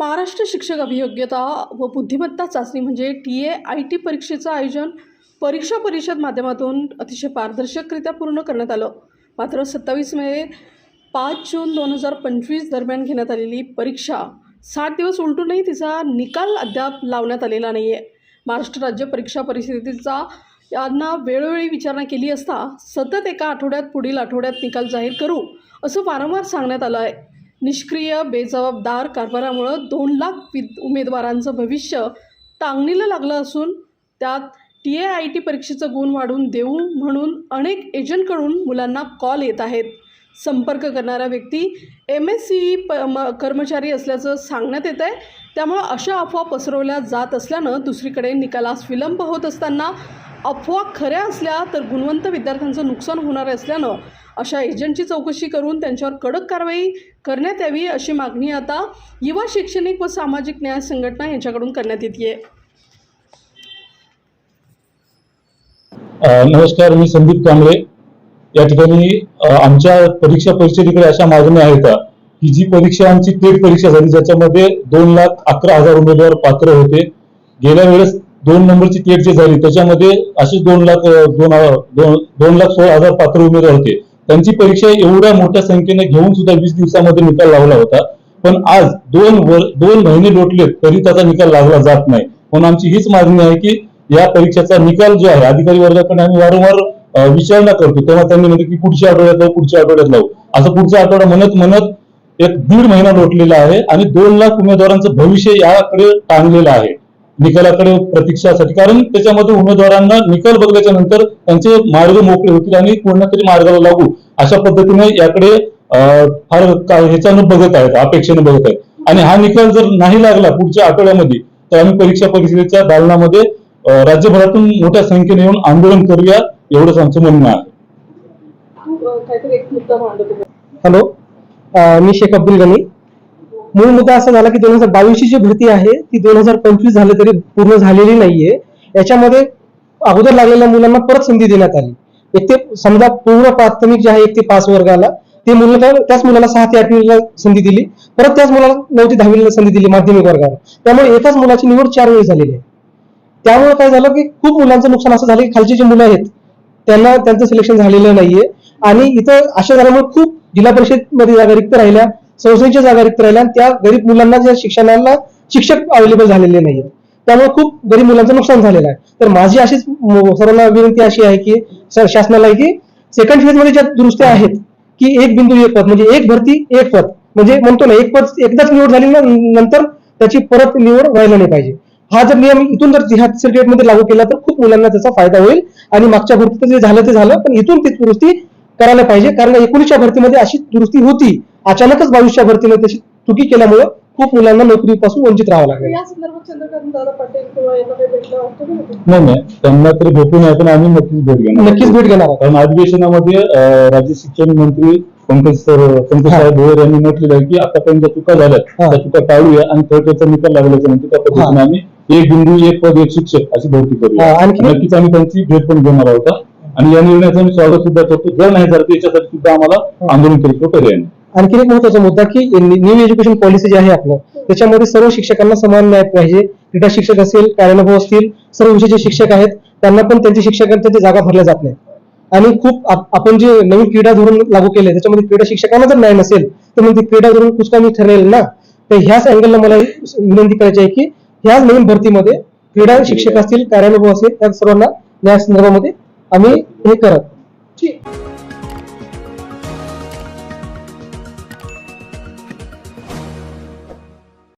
महाराष्ट्र शिक्षक अभियोग्यता व बुद्धिमत्ता चाचणी म्हणजे टी ए आय टी परीक्षेचं आयोजन परीक्षा परिषद माध्यमातून अतिशय पारदर्शकरित्या पूर्ण करण्यात आलं. मात्र सत्तावीस मे पाच जून दोन हजार पंचवीस दरम्यान घेण्यात आलेली परीक्षा साठ दिवस उलटूनही तिचा निकाल अद्याप लावण्यात आलेला नाही आहे महाराष्ट्र राज्य परीक्षा परिषदेचा यांना वेळोवेळी विचारणा केली असता सतत एका आठवड्यात पुढील आठवड्यात निकाल जाहीर करू असं वारंवार सांगण्यात आलं आहे. निष्क्रिय बेजबाबदार कारभारामुळं दोन लाख वि उमेदवारांचं भविष्य टांगणीला लागलं असून त्यात टी ए आय टी परीक्षेचं गुण वाढवून देऊ म्हणून अनेक एजंटकडून मुलांना कॉल येत आहेत. संपर्क करणारा व्यक्ती एम एस सी प म कर्मचारी असल्याचं सांगण्यात येत आहे त्यामुळं अशा अफवा पसरवल्या जात असल्यानं दुसरीकडे निकालास विलंब होत असताना अफवा खऱ्या असल्या तर गुणवंत विद्यार्थ्यांचं नुकसान होणार असल्यानं अशा एजंटची चौकशी करून त्यांच्यावर कडक कारवाई करण्यात यावी अशी मागणी आता युवा शैक्षणिक व सामाजिक न्याय संघटना यांच्याकडून करण्यात येते नमस्कार मी संदीप कांबळे. या ठिकाणी आमच्या परीक्षा परिषदेकडे अशा मागण्या आहेत. का की जी परीक्षा आमची टेट परीक्षा झाली ज्याच्यामध्ये दोन लाख अकरा हजार उमेदवार पात्र होते. गेल्या वेळेस दोन नंबरची टेट जी झाली त्याच्यामध्ये असे दोन लाख दोन हजार दोन दोन लाख सोळा हजार पात्र उमेदवार होते. त्यांची परीक्षा एवढ्या मोठ्या संख्येने घेऊन सुद्धा वीस दिवसामध्ये निकाल लावला होता. पण आज दोन वर दोन महिने लोटलेत तरी त्याचा निकाल लागला जात नाही. म्हणून आमची हीच मागणी आहे की या परीक्षेचा निकाल जो आहे अधिकारी वर्गाकडे आम्ही वारंवार विचारणा करतो. तेव्हा त्यांनी म्हणते की पुढच्या आठवड्यात लावू पुढच्या आठवड्यात लावू असं पुढच्या आठवडा म्हणत म्हणत एक दीड महिना लोटलेला आहे आणि दोन लाख उमेदवारांचं भविष्य याकडे टांगलेलं आहे. निकालाकडे प्रतीक्षासाठी कारण त्याच्यामध्ये उमेदवारांना निकाल बघल्याच्या नंतर त्यांचे मार्ग मोकळे होतील आणि कोणत्या तरी मार्गाला लागू. अशा पद्धतीने याकडे फार ह्याच्यानं बघत आहेत अपेक्षेने बघत आहेत. आणि हा निकाल जर नाही लागला पुढच्या आठवड्यामध्ये तर आम्ही परीक्षा परिषदेच्या दालनामध्ये राज्यभरातून मोठ्या संख्येने येऊन आंदोलन करूया एवढंच आमचं म्हणणं आहे. हॅलो. मी शेख अब्दुल गनी. मूळ मुद्दा असा झाला की दोन हजार बावीसची जी भरती आहे ती दोन हजार पंचवीस झाले तरी पूर्ण झालेली नाहीये. याच्यामध्ये अगोदर लागलेल्या मुलांना परत संधी देण्यात आली. एक ते समजा पूर्ण प्राथमिक जे आहे एक ते पाच वर्गाला ते मुलं त्याच मुलाला सहा ते आठवीला संधी दिली. परत त्याच मुलाला नऊ ते दहावीला संधी दिली माध्यमिक वर्गाला. त्यामुळे एकाच मुलाची निवड चार वेळी झालेली आहे. त्यामुळे काय झालं की खूप मुलांचं नुकसान असं झालं की खालचे जे मुलं आहेत त्यांना त्यांचं सिलेक्शन झालेलं नाहीये. आणि इथं अशा झाल्यामुळे खूप जिल्हा परिषदमध्ये जागा रिक्त राहिल्या. संस्थेच्या जागा रिक्त राहिल्या त्या गरीब मुलांना ज्या शिक्षणाला शिक्षक अवेलेबल झालेले नाहीत त्यामुळे खूप गरीब मुलांचं नुकसान झालेलं आहे. तर माझी अशीच सर्वांना विनंती अशी आहे की सर शासनाला आहे की सेकंड फेजमध्ये ज्या दुरुस्त्या आहेत की एक बिंदू एक पद म्हणजे एक भरती एक पद. म्हणजे म्हणतो ना एक पद एकदाच निवड झाली ना नंतर त्याची परत निवड व्हायला नाही पाहिजे. हा जर नियम इथून जर ह्या तिसऱ्या मध्ये लागू केला तर खूप मुलांना त्याचा फायदा होईल आणि मागच्या भरतीचं जे झालं ते झालं पण इथून ती दुरुस्ती करायला पाहिजे. कारण एकोणीसच्या भरतीमध्ये अशी दुरुस्ती होती. अचानकच बावीसच्या भरतीमध्ये तशी चुकी केल्यामुळं खूप मुलांना नोकरीपासून वंचित राहावं लागलं. या संदर्भात चंद्रकांत दादा पाटील किंवा यांना काही भेटलं वाटतं का नाही? नाही. नाही त्यांना तर भेटून आहे पण आम्ही नक्कीच भेट घेणार. नक्कीच भेट घेणार आहोत. कारण अधिवेशनामध्ये अ, राज्य शिक्षण मंत्री पंकज सर पंकज साहेब भोयर यांनी म्हटलेलं आहे की आतापर्यंत ज्या चुका झाल्या हा. त्या चुका टाळूया आणि थर्डचा निकाल लागल्याच्या नंतर त्या पद्धतीने हा. आम्ही एक बिंदू एक पद एक शिक्षक अशी भरती करूया. हा, आणखी- नक्कीच आम्ही त्यांची भेट पण घेणार आहोत. आणि या निर्णयाचं मी स्वागत सुद्धा करतो. जर नाही झालं तर याच्यासाठी सुद्धा आम्हाला आंदोलन केलं पर्याय नाही. आणखी एक महत्त्वाचा मुद्दा की न्यू एज्युकेशन पॉलिसी जी आहे आपलं त्याच्यामध्ये सर्व शिक्षकांना समान न्याय पाहिजे. क्रीडा शिक्षक असेल कार्यानुभव असतील सर्व विषयाचे शिक्षक आहेत त्यांना पण त्यांच्या शिक्षकांच्या ते जागा भरल्या जात नाही आणि खूप आपण जे नवीन क्रीडा धोरण लागू केले त्याच्यामध्ये क्रीडा शिक्षकांना जर न्याय नसेल तर मग ते क्रीडा धोरण कुचकामी ठरेल ना? तर ह्याच अँगलला मला विनंती करायची आहे की ह्याच नवीन भरतीमध्ये क्रीडा शिक्षक असतील कार्यानुभव असेल त्या सर्वांना न्याय संदर्भामध्ये आम्ही हे करत